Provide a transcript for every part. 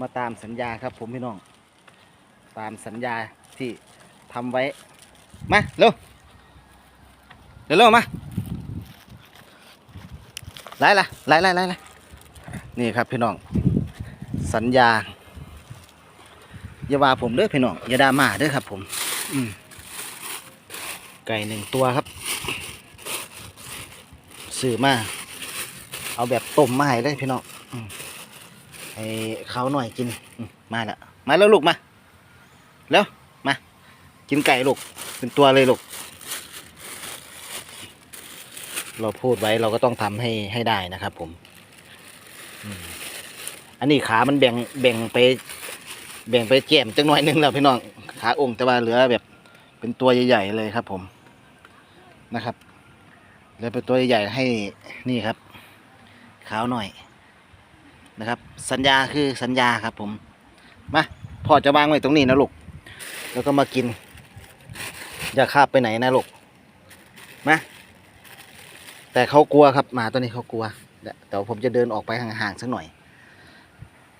มาตามสัญญาครับผมพี่น้อง ตามสัญญาที่ทำไว้ มาเร็วเร็วเร็วมาไล่ละไล่ไล่ไล่ไล่นี่ครับพี่น้อง สัญญาอย่าว่าผมเด้อพี่น้องอย่าด่ามาเด้อครับ ผม อืมไก่หนึ่งตัวครับซื้อมา เอาแบบต้มมาให้เลยพี่น้องอ ให้เขาหน่อยกินมาแล้วมาแล้วลูกมาแล้วมา กินไก่ลูกเป็นตัวเลยลูก เราพูดไว้เราก็ต้องทำให้ให้ได้นะครับ ผมอันนี้ขามันแบ่งแบ่งไป แบ่งไปแก้มจังหน่อยหนึงแล้วพี่น้องขาองค์แต่ว่าเหลือแบบ เป็นตัวใหญ่ๆเลยครับ ผมนะครับเหลือเป็นตัวใหญ่ๆให้นี่ครับขาวหน่อย นะครับ สัญญาคือสัญญาครับผม มาพ่อจะวางไว้ตรงนี้นะลูก แล้วก็มากิน อย่าคาบไปไหนนะลูก มาแต่เขากลัวครับหมาตัวนี้เขากลัวแต่ผมจะเดินออกไปห่างๆสักหน่อย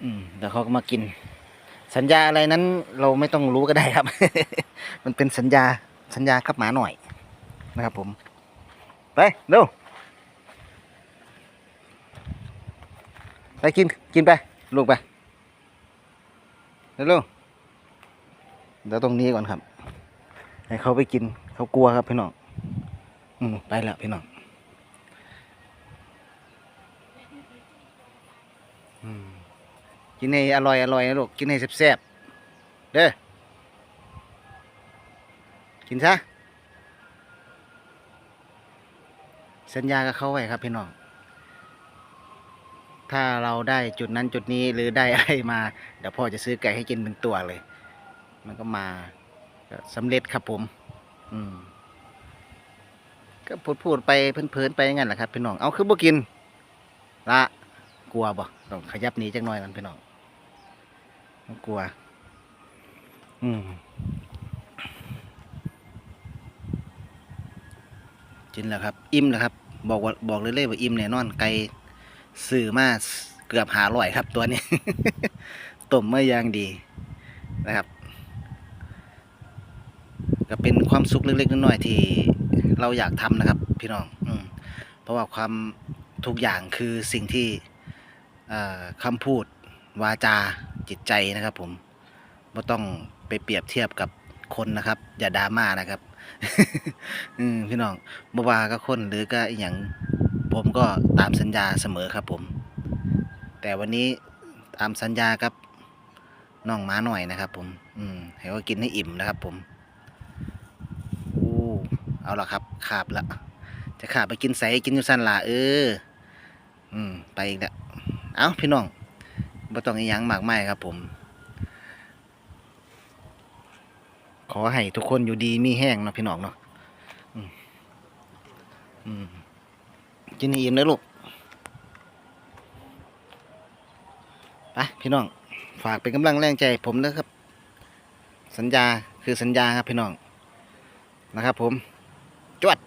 อืมเดี๋ยวเขาก็มากิน สัญญาอะไรนั้น เราไม่ต้องรู้ก็ได้ครับ มันเป็นสัญญาสัญญาครับหมาหน่อยนะครับผม ไปเร็วไป กินกินไปลูกไปเร็วๆเดี๋ยวตรงนี้ก่อนครับ ให้เขาไปกินเขากลัวครับพี่น้องอืมไปแล้วพี่น้องกินให้อร่อยอร่อยนะลูกกินให้แซ่บๆเด้อกินซะสัญญากับเขาไว้ครับพี่น้อง ถ้าเราได้จุดนั้นจุดนี้หรือได้อะไรมาเดี๋ยวพ่อจะซื้อไก่ให้กินเป็นตัวเลย มันก็มาก็สำเร็จครับผม อืม ก็พูดพูดไปเพลินๆไปย่างนั้นแหละครับพี่น้องเอาคือบ่กิน ละกลัวบ่ต้องขยับหนีจักหน่อยมันพี่น้องกลัว อืมกินแล้วครับ อิ่มแล้วครับ บอกว่าบอกเลยเลยว่าอิ่มแน่นอนไก่ ซื้อมาเกือบหาร้อยครับตัวนี้ ต้มเมาอยางดีนะครับ ก็เป็นความสุขเล็กๆน้อยๆที่เราอยากทำนะครับ พี่น้องอเพราะว่าความทุกอย่างคือสิ่งที่คำพูดวาจาจิตใจนะครับ ผมไม่ต้องไปเปรียบเทียบกับคนนะครับ อย่าดราม่านะครับอืพี่น้องบ่ว่าก็คนหรือก็อย่าง ผมก็ตามสัญญาเสมอครับผม แต่วันนี้ตามสัญญากับน้องม้าหน่อยนะครับ ผม อืมให้ว่ากินให้อิ่มนะครับ ผมโอ้เอาละครับขาบละจะขาบไปกินใสกินอยู่สันละเออ อืม ไปอีกล้วเอาพี่น้องบ่ต้องอียังมากไมายครับ ผม ขอให้ทุกคนอยู่ดีมีแห้งเนาะพี่น้องเนาะอืมอืม กินให้อิ่มนะลูกไปพี่น้อง ฝากเป็นกำลังแรงใจผมนะครับ สัญญาคือสัญญาครับพี่น้องนะครับผม จวด